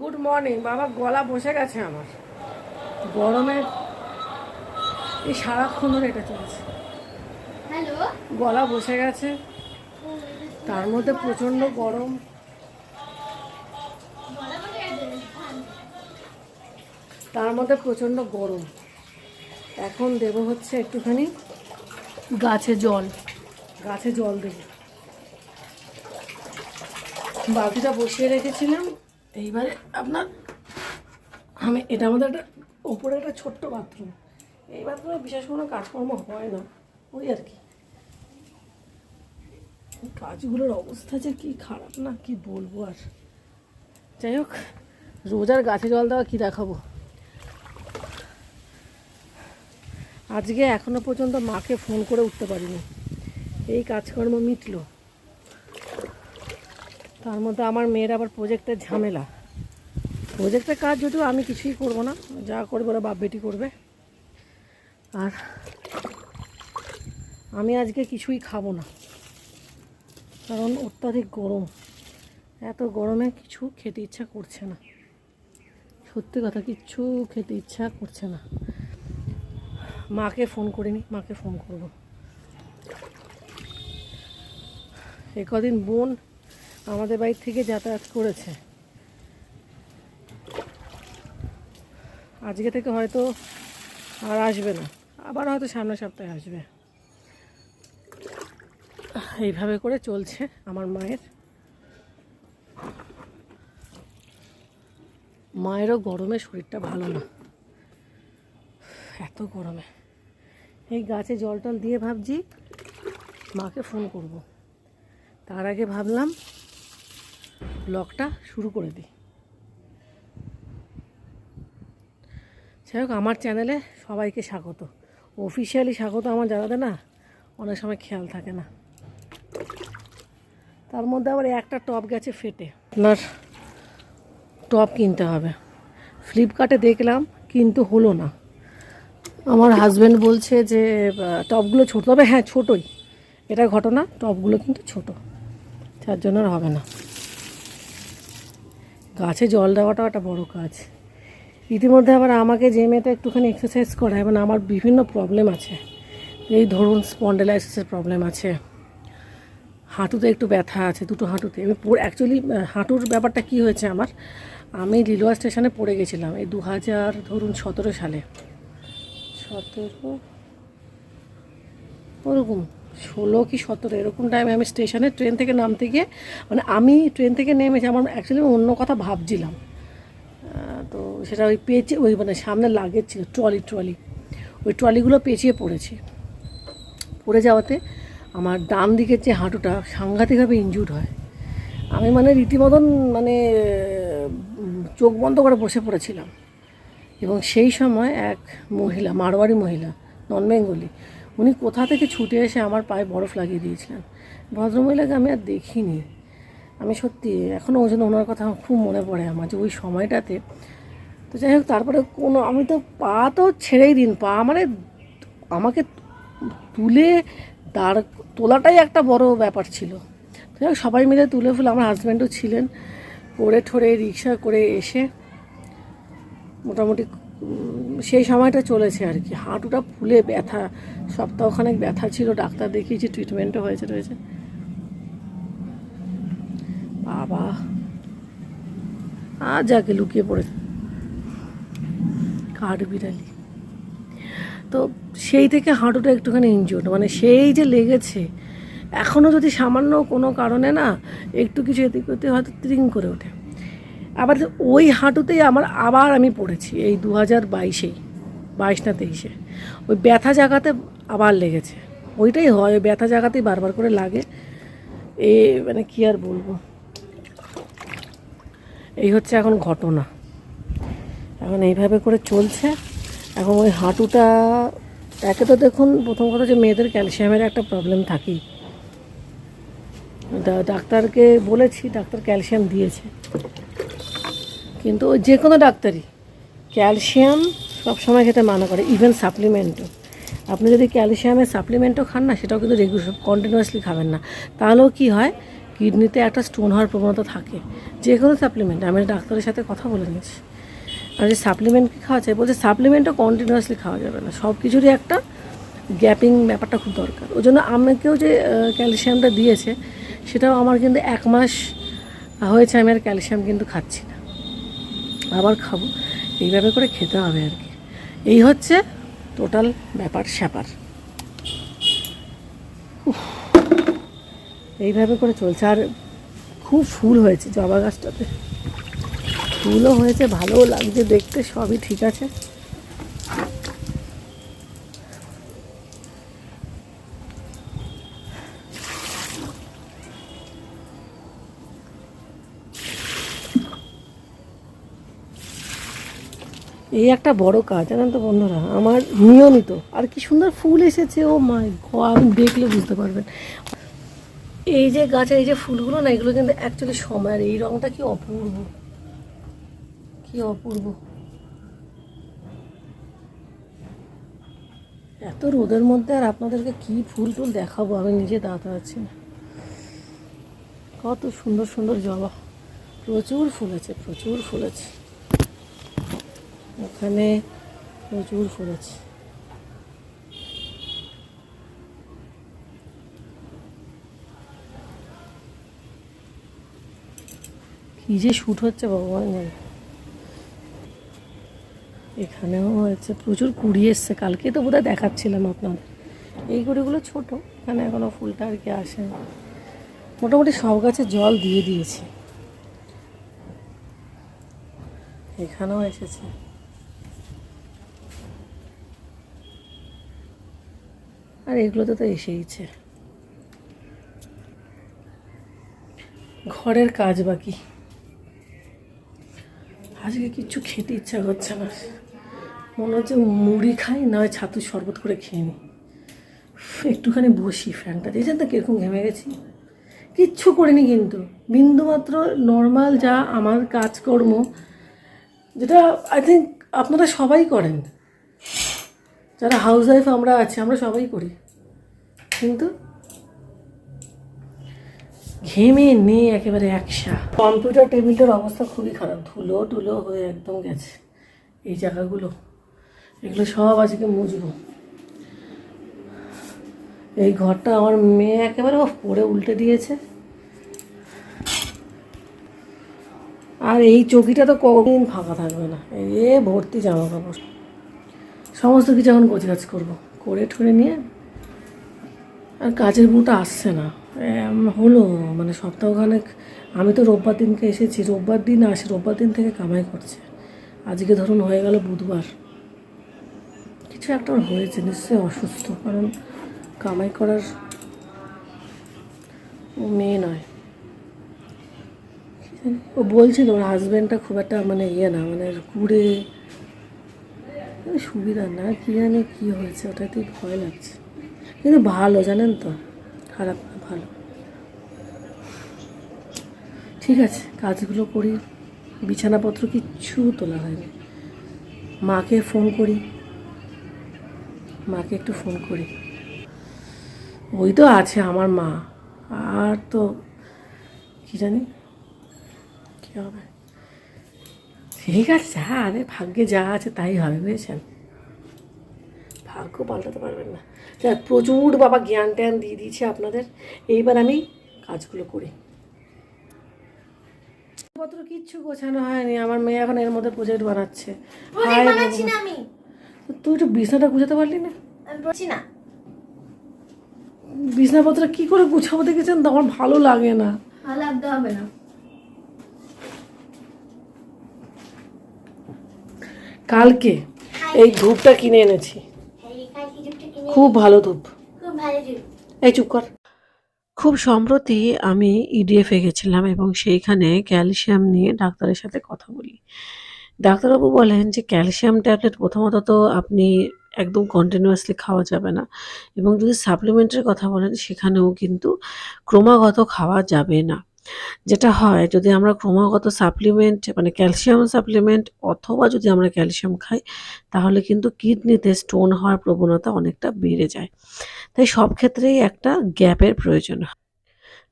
Good morning বাবা গলা বসে গেছে আমার। গরমে এই সারাক্ষণ ধরে এটা চলছে। গলা বসে গেছে তার মধ্যে প্রচণ্ড গরম। তার মধ্যে প্রচণ্ড গরম। এখন দেব হচ্ছে একটুখানি গাছে জল। গাছে জল দেব। বালতিটা বসিয়ে রেখেছিলাম। এইবারে আপনার, আমি, এটা আমাদের একটা ওপরে একটা ছোট্ট বাথরুম এই বাথরুমে বিশেষ কোনো কাজকর্ম হয় না, ওই আর কি। কাজগুলোর অবস্থা যে কি খারাপ না, কি বলব আর। যাই হোক, রোজার গাছে জল দেওয়া কি দেখাবো? আজকে এখনও পর্যন্ত মাকে ফোন করে উঠতে পারিনি। এই কাজকর্ম মিটলো। তার মধ্যে আমার মেয়ের আবার প্রজেক্টের ঝামেলা। প্রজেক্টের কাজ যদিও আমি কিছুই করব না, যা করবে ওরা বাপ বেটি করবে। আর আমি আজকে কিছুই খাব না, কারণ অত্যাধিক গরম। এত গরমে কিছু খেতে ইচ্ছা করছে না। সত্যি কথা, কিচ্ছু খেতে ইচ্ছা করছে না। মাকে ফোন করিনি, মাকে ফোন করব। এ কদিন বোন আমাদের বাড়ি থেকে যাতায়াত করেছে। আজকে থেকে হয়তো আর আসবে না। আবার হয়তো সামনের সপ্তাহে আসবে। এইভাবে করে চলছে আমার মায়ের। মায়েরও গরমে শরীরটা ভালো না। এত গরমে। এই গাছে জল টল দিয়ে ভাবছি মাকে ফোন করব। তার আগে ভাবলাম ব্লগটা শুরু করে দিই। যাই হোক আমার চ্যানেলে সবাইকে স্বাগত। অফিসিয়ালি স্বাগত আমার জানাতে না, অনেক সময় খেয়াল থাকে না। তার মধ্যে আবার একটা টপ গেছে ফেটে। আপনার টপ কিনতে হবে। ফ্লিপকার্টে দেখলাম, কিন্তু হলো না। আমার হাজব্যান্ড বলছে যে টপগুলো ছোটো। তবে হ্যাঁ ছোটোই। এটা ঘটনা, টপগুলো কিন্তু ছোট। যার জন্য হবে না। গাছে জল দেওয়াটাও একটা বড় কাজ। ইতিমধ্যে আবার আমাকে যে মেয়েটা একটুখানি এক্সারসাইজ করায় মানে আমার বিভিন্ন প্রবলেম আছে। এই ধরুন স্পন্ডেলাইসিসের প্রবলেম আছে। হাঁটুতে একটু ব্যথা আছে, দুটো হাঁটুতে। আমি অ্যাকচুয়ালি হাঁটুর ব্যাপারটা কি হয়েছে আমার? আমি লিলুয়া স্টেশনে পড়ে গেছিলাম এই দু হাজার ধরুন সতেরো সালে। সতেরো? ওরকম। ষোলো কি সতেরো, এরকম টাইমে আমি স্টেশনে ট্রেন থেকে নামতে গিয়ে মানে আমি ট্রেন থেকে নেমেছি, আমার অ্যাকচুয়ালি অন্য কথা ভাবছিলাম। তো সেটা ওই পেঁচে, ওই মানে সামনে লাগেজ ছিল ট্রলি ট্রলি ওই ট্রলিগুলো পেঁচিয়ে পড়েছে। পড়ে যাওয়াতে আমার ডান দিকের যে হাঁটুটা সাংঘাতিকভাবে ইনজুর্ড হয়। আমি মানে রীতিমতন মানে চোখ বন্ধ করে বসে পড়েছিলাম। এবং সেই সময় এক মহিলা মারোয়ারি মহিলা, নন বেঙ্গলি উনি কোথা থেকে ছুটে এসে আমার পায়ে বরফ লাগিয়ে দিয়েছিলেন? ভদ্রমহিলাকে আমি আর দেখিনি। আমি সত্যি এখনও ওই জন্য ওনার কথা খুব মনে পড়ে আমার যে ওই সময়টাতে। তো যাই হোক, তারপরে কোনো, আমি তো পা তো ছেড়েই দিন, পা মানে আমাকে তুলে দাঁড়, তোলাটাই একটা বড় ব্যাপার ছিল। তো যাই সবাই মিলে তুলে ফুলে আমার হাজব্যান্ডও ছিলেন। করে ঠোরে রিক্সা করে এসে মোটামুটি সেই সময়টা চলেছে আর কি। হাঁটুটা ফুলে ব্যথা, সপ্তাহখানেক ব্যথা ছিল, ডাক্তার দেখিয়েছি ট্রিটমেন্টও হয়েছে, রয়েছে। বাবা আর যাকে লুকিয়ে পড়েছে কাঠ বিড়ালি। তো সেই থেকে হাঁটুটা একটুখানি ইনজুর্ড মানে সেই যে লেগেছে এখনও যদি সামান্য কোনো কারণে না, একটু কিছু এদিক ওতে হয়তো ত্রিং করে ওঠে। আবার ওই হাঁটুতেই আমার আবার আমি পড়েছি, এই দু হাজার বাইশেই বাইশ না তেইশে। ওই ব্যথা জায়গাতে আবার লেগেছে। ওইটাই হয়, ওই ব্যথা জায়গাতেই বারবার করে লাগে। এ মানে কী আর বলব? এই হচ্ছে এখন ঘটনা। এখন এইভাবে করে চলছে। এখন ওই হাঁটুটা একে তো দেখুন, প্রথম কথা যে মেয়েদের ক্যালসিয়ামের একটা প্রবলেম থাকেই। ডাক্তারকে বলেছি, ডাক্তার ক্যালসিয়াম দিয়েছে। কিন্তু ওই যে কোনো ডাক্তারই ক্যালসিয়াম সবসময় খেতে মানা করে ইভেন সাপ্লিমেন্টও আপনি যদি ক্যালসিয়ামের সাপ্লিমেন্টও খান না, সেটাও কিন্তু রেগুলার কন্টিনিউয়াসলি খাবেন না। তাহলেও কি হয়, কিডনিতে একটা স্টোন হওয়ার প্রবণতা থাকে। যে কোনো সাপ্লিমেন্ট আমি ডাক্তারের সাথে কথা বলে নিয়েছি আর যে সাপ্লিমেন্ট কি খাওয়া যায়, বলছে সাপ্লিমেন্টও কন্টিনিউয়াসলি খাওয়া যাবে না। সব কিছুরই একটা গ্যাপিং ব্যাপারটা খুব দরকার। ওই জন্য আমাকেও যে ক্যালসিয়ামটা দিয়েছে, সেটাও আমার কিন্তু এক মাস, হয়েছে আমি আর ক্যালসিয়াম কিন্তু খাচ্ছি। আবার খাব। এইভাবে করে খেতে হবে আর কি। এই হচ্ছে টোটাল ব্যাপার স্যাপার। এইভাবে করে চলছে। আর খুব ফুল হয়েছে জবা গাছটাতে। ফুলও হয়েছে, ভালোও লাগছে, দেখতে সবই ঠিক আছে। এই একটা বড় কাজ, জানেন তো বন্ধুরা? আমার নিয়মিত, আর কি সুন্দর ফুল এসেছে, ও মাই আমি দেখলে বুঝতে পারবেন। এই যে গাছের এই যে ফুলগুলো না, এগুলো কিন্তু অ্যাকচুয়ালি সময়ের এই রঙটা কি অপূর্ব। কি অপূর্ব। এত রোদের মধ্যে আর আপনাদেরকে কি ফুল টুল দেখাবো? আমি নিজে দাঁড়াতে পারছি না। কত সুন্দর সুন্দর জবা। প্রচুর ফুল আছে, প্রচুর ফুল আছে। ওখানে প্রচুর ফুল আছে। কি যে শ্যুট হচ্ছে ভগবান জানে। এখানেও হয়েছে, প্রচুর কুড়ি এসছে। কালকে তো বোধহয় দেখাচ্ছিলাম আপনাদের। এই কুড়িগুলো ছোট, এখানে এখনও ফুলটা আর কি আসে মোটামুটি সব গাছে জল দিয়ে দিয়েছে। এখানেও এসেছে। আর এগুলোতে তো এসেইছে ঘরের কাজ বাকি। আজকে কিচ্ছু খেতে ইচ্ছা করছে না। মনে হচ্ছে মুড়ি খাই, না হয় ছাতু শরবত করে খেয়ে নিই একটুখানি বসি ফ্যানটা। দিয়েছেন তো কীরকম ঘেমে গেছি? কিচ্ছু করিনি কিন্তু। বিন্দুমাত্র নর্মাল যা আমার কাজকর্ম, যেটা আই থিঙ্ক আপনারা সবাই করেন। যারা হাউস ওয়াইফ আমরা আছি, আমরা সবাই করি। কিন্তু ঘেমে নেই একেবারে একসা। কম্পিউটার টেবিলটার অবস্থা খুবই খারাপ, ধুলো টুলো হয়ে একদম গেছে। এই জায়গাগুলো, এগুলো সব আজকে মুছবো। এই ঘরটা আমার মেয়ে একেবারে ও পরে উল্টে দিয়েছে। আর এই চৌকিটা তো কদিন ফাঁকা থাকবে না। এ ভর্তি জামা কাপড় সমস্ত কিছু এখন গোছগাছ করব। করে ঠরে নিয়ে আর কাজের বুটা আসছে না। হলো মানে সপ্তাহখানেক আমি তো রোববার দিনকে এসেছি। রোববার দিন আসে, রোববার দিন থেকে কামাই করছে। আজকে ধরুন হয়ে গেল বুধবার। কিছু একটা হয়েছে, নিশ্চয়ই অসুস্থ, কারণ কামাই করার মেয়ে নয়। ও বলছিল ওর হাজব্যান্ডটা খুব একটা মানে ইয়ে না মানে ঘুরে সুবিধা না, কী জানি কি হয়েছে ওটাতেই ভয় লাগছে। কিন্তু ভালো, জানেন তো? খারাপ না, ভালো। ঠিক আছে, কাজগুলো করি। বিছানাপত্র কিচ্ছু তোলা হয়নি। মাকে ফোন করি। মাকে একটু ফোন করি। ওই তো আছে আমার মা। আর তো কি জানি, কী হবে? ঠিক আছে যা আরে ভাগ্যে যা আছে তাই হবে বুঝেছেন? ভাগ্য পাল্টাতে পারবেন না। যা প্রচুর বাবা জ্ঞান ট্যান দিয়ে দিয়েছে আপনাদের। এইবার আমি কাজগুলো করি। পত্র কিচ্ছু গোছানো হয়নি আমার মেয়ে এখন এর মধ্যে প্রজেক্ট বানাচ্ছে। হায়। তুই একটু বিছানাটা গুছাতে পারলি না? আমি বলছি না। বিছানাপত্র কি করে গুছাবো দেখেছেন? তো আমার ভালো লাগে না। ভালো লাগতে হবে না। কালকে এই ধূপটা কিনে এনেছি। খুব ভালো ধূপ। এই চুপ কর। খুব সম্প্রতি আমি ইডিএফে গেছিলাম এবং সেইখানে ক্যালসিয়াম নিয়ে ডাক্তারের সাথে কথা বলি। ডাক্তারবাবু বলেন যে ক্যালসিয়াম ট্যাবলেট প্রথমত তো আপনি একদম কন্টিনিউয়াসলি খাওয়া যাবে না এবং যদি সাপ্লিমেন্টের কথা বলেন সেখানেও কিন্তু ক্রমাগত খাওয়া যাবে না। যেটা হয়, যদি আমরা ক্রমাগত সাপ্লিমেন্ট মানে ক্যালসিয়াম সাপ্লিমেন্ট অথবা যদি আমরা ক্যালসিয়াম খাই, তাহলে কিন্তু কিডনিতে স্টোন হওয়ার প্রবণতা অনেকটা বেড়ে যায়। তাই সব ক্ষেত্রেই একটা গ্যাপের প্রয়োজন হয়।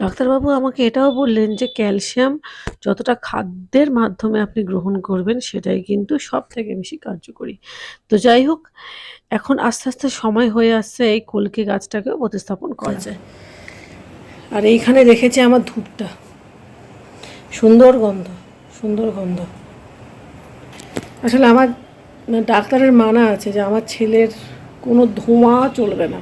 ডাক্তারবাবু আমাকে এটাও বললেন যে ক্যালসিয়াম যতটা খাদ্যের মাধ্যমে আপনি গ্রহণ করবেন, সেটাই কিন্তু সব থেকে বেশি কার্যকরী। তো যাই হোক, এখন আস্তে আস্তে সময় হয়ে আসছে এই কলকে গাছটাকেও প্রতিস্থাপন করা। যায় আর এইখানে রেখেছে আমার ধূপটা। সুন্দর গন্ধ সুন্দর গন্ধ। আসলে আমার ডাক্তারের মানা আছে যে আমার ছেলের কোনো ধোঁয়া চলবে না।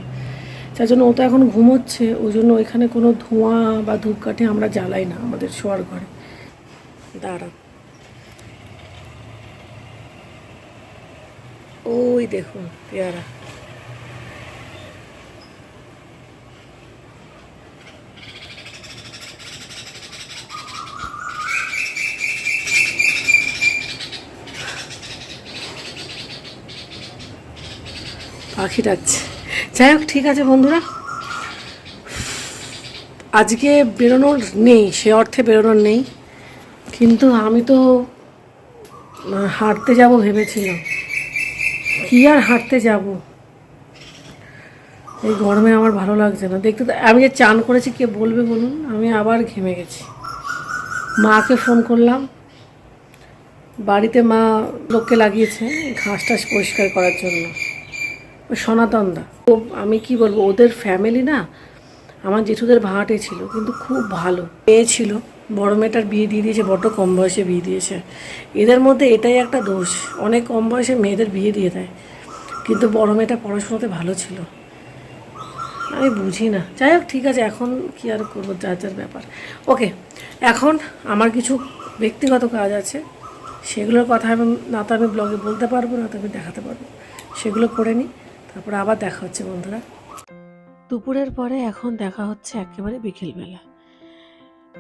যার জন্য ও তো এখন ঘুমোচ্ছে, ওই জন্য ওইখানে কোনো ধোঁয়া বা ধূপকাঠি আমরা জ্বালাই না আমাদের শোয়ার ঘরে। দাঁড়া ওই দেখুন, পেয়ারা। পাখি ডাকছে যাই হোক, ঠিক আছে বন্ধুরা। আজকে বেরোনোর নেই, সে অর্থে বেরোনোর নেই। কিন্তু আমি তো হাঁটতে যাব ভেবেছিলাম। কি আর হাঁটতে যাব? এই গরমে আমার ভালো লাগছে না। দেখতে তো আমি যে চান করেছি, কে বলবে বলুন? আমি আবার ঘেমে গেছি। মাকে ফোন করলাম। বাড়িতে মা লোককে লাগিয়েছে ঘাস টাস পরিষ্কার করার জন্য। ওই সনাতন দা ও, আমি কি বলব, ওদের ফ্যামিলি না আমার জেঠুদের ভাড়াটে ছিল, কিন্তু খুব ভালো। মেয়ে ছিল, বড় মেয়েটার বিয়ে দিয়ে দিয়েছে, বড্ড কম বয়সে বিয়ে দিয়েছে। এদের মধ্যে এটাই একটা দোষ, অনেক কম বয়সে মেয়েদের বিয়ে দিয়ে দেয়, কিন্তু বড় মেয়েটা পড়াশোনাতে ভালো ছিল। আমি বুঝি না। যাই হোক, ঠিক আছে, এখন কি আর করব, যার যার ব্যাপার। ওকে, এখন আমার কিছু ব্যক্তিগত কাজ আছে, সেগুলোর কথা আমি, না তো আমি ব্লগে বলতে পারব, না তো আমি দেখাতে পারব। সেগুলো করে নিই। তারপরে আবার দেখা হচ্ছে, বন্ধুরা। দুপুরের পরে এখন দেখা হচ্ছে একেবারে বিকেলবেলা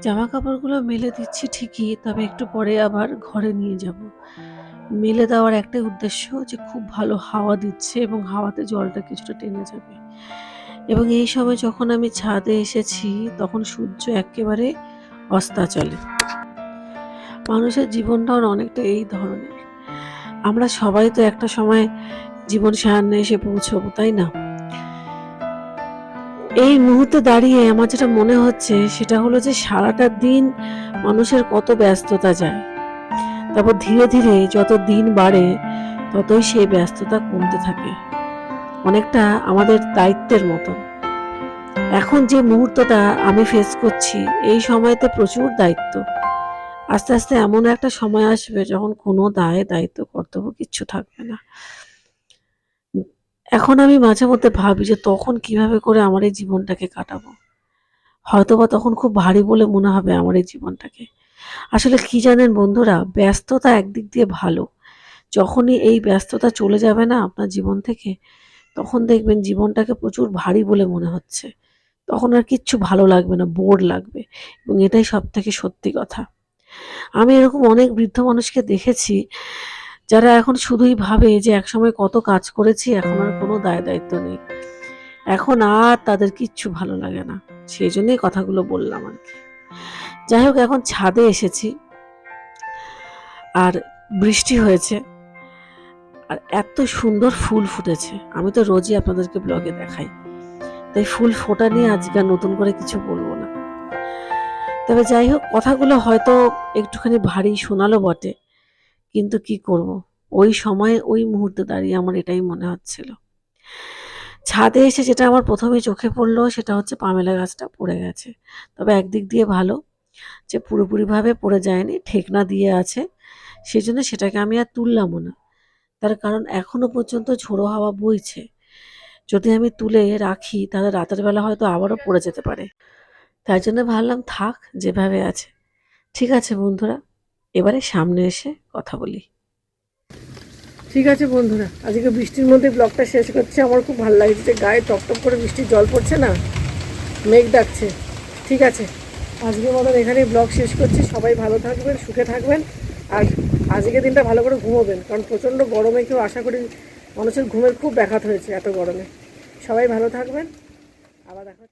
জামা কাপড়গুলো মেলে দিচ্ছি ঠিকই, তবে একটু পরে আবার ঘরে নিয়ে যাব। মেলে দেওয়ার একটাই উদ্দেশ্য যে খুব ভালো হাওয়া দিচ্ছে এবং হাওয়াতে জলটা কিছুটা টেনে যাবে। এবং এই সময় যখন আমি ছাদে এসেছি, তখন সূর্য একেবারে অস্তাচলে। মানুষের জীবনটাও অনেকটা এই ধরনের। আমরা সবাই তো একটা সময় জীবন সায়ান্নে এসে পৌঁছবো, তাই না? এই মুহূর্তে দাঁড়িয়ে আমার যেটা মনে হচ্ছে, সেটা হলো যে সারাটা দিন মানুষের কত ব্যস্ততা যায়। তারপর ধীরে ধীরে যত দিন বাড়ে, ততই সেই ব্যস্ততা কমতে থাকে। অনেকটা আমাদের দায়িত্বের মতো এখন যে মুহূর্তটা আমি ফেস করছি, এই সময়তে প্রচুর দায়িত্ব। আস্তে আস্তে এমন একটা সময় আসবে যখন কোনো দায় দায়িত্ব, কর্তব্য কিচ্ছু থাকবে না। এখন আমি মাঝে মধ্যে ভাবি যে তখন কীভাবে করে আমার এই জীবনটাকে কাটাবো। হয়তোবা তখন খুব ভারী বলে মনে হবে আমার এই জীবনটাকে। আসলে কি জানেন বন্ধুরা, ব্যস্ততা একদিক দিয়ে ভালো। যখনই এই ব্যস্ততা চলে যাবে না আপনার জীবন থেকে, তখন দেখবেন জীবনটাকে প্রচুর ভারী বলে মনে হচ্ছে। তখন আর কিচ্ছু ভালো লাগবে না, বোর লাগবে এবং এটাই সব থেকে সত্যি কথা। আমি এরকম অনেক বৃদ্ধ মানুষকে দেখেছি যারা এখন শুধুই ভাবে যে একসময় কত কাজ করেছি, এখন আর কোনো দায় দায়িত্ব নেই। এখন আর তাদের কিচ্ছু ভালো লাগে না। সেই জন্যই কথাগুলো বললাম আর কি। যাই হোক, এখন ছাদে এসেছি। আর বৃষ্টি হয়েছে। আর এত সুন্দর ফুল ফুটেছে। আমি তো রোজই আপনাদেরকে ব্লগে দেখাই। তাই ফুল ফোটা নিয়ে আজকে নতুন করে কিছু বলব না। তবে যাই হোক, কথাগুলো হয়তো একটুখানি ভারী শোনালো বটে। কিন্তু কি করব? ওই সময়ে, ওই মুহূর্তে দাঁড়িয়ে আমার এটাই মনে হচ্ছিল। ছাদে এসে যেটা আমার প্রথমে চোখে পড়ল, সেটা হচ্ছে পামেলা গাছটা পড়ে গেছে। তবে একদিক দিয়ে ভালো যে পুরোপুরিভাবে পড়ে যায়নি, ঠেকনা দিয়ে আছে। সেই জন্য সেটাকে আমি আর তুললামও না। তার কারণ এখনও পর্যন্ত ঝোড়ো হাওয়া বইছে। যদি আমি তুলে রাখি, তাহলে রাতের বেলা হয়তো আবারও পড়ে যেতে পারে। তাই জন্য ভাবলাম, থাক, যেভাবে আছে। ঠিক আছে বন্ধুরা এবারে সামনে এসে কথা বলি। ঠিক আছে বন্ধুরা, আজকে বৃষ্টির মধ্যে ব্লগটা শেষ করছে। আমার খুব ভালো লাগছে যে গায়ে টপটপ করে বৃষ্টির জল পড়ছে না? মেঘ ডাকছে। ঠিক আছে, আজকের মতন এখানেই ব্লগ শেষ করছি। সবাই ভালো থাকবেন, সুখে থাকবেন, আর আজকের দিনটা ভালো করে ঘুমোবেন, কারণ প্রচণ্ড গরমে কেউ আশা করি মানুষের ঘুমের খুব ব্যাঘাত হয়েছে এত গরমে। সবাই ভালো থাকবেন। আবার দেখা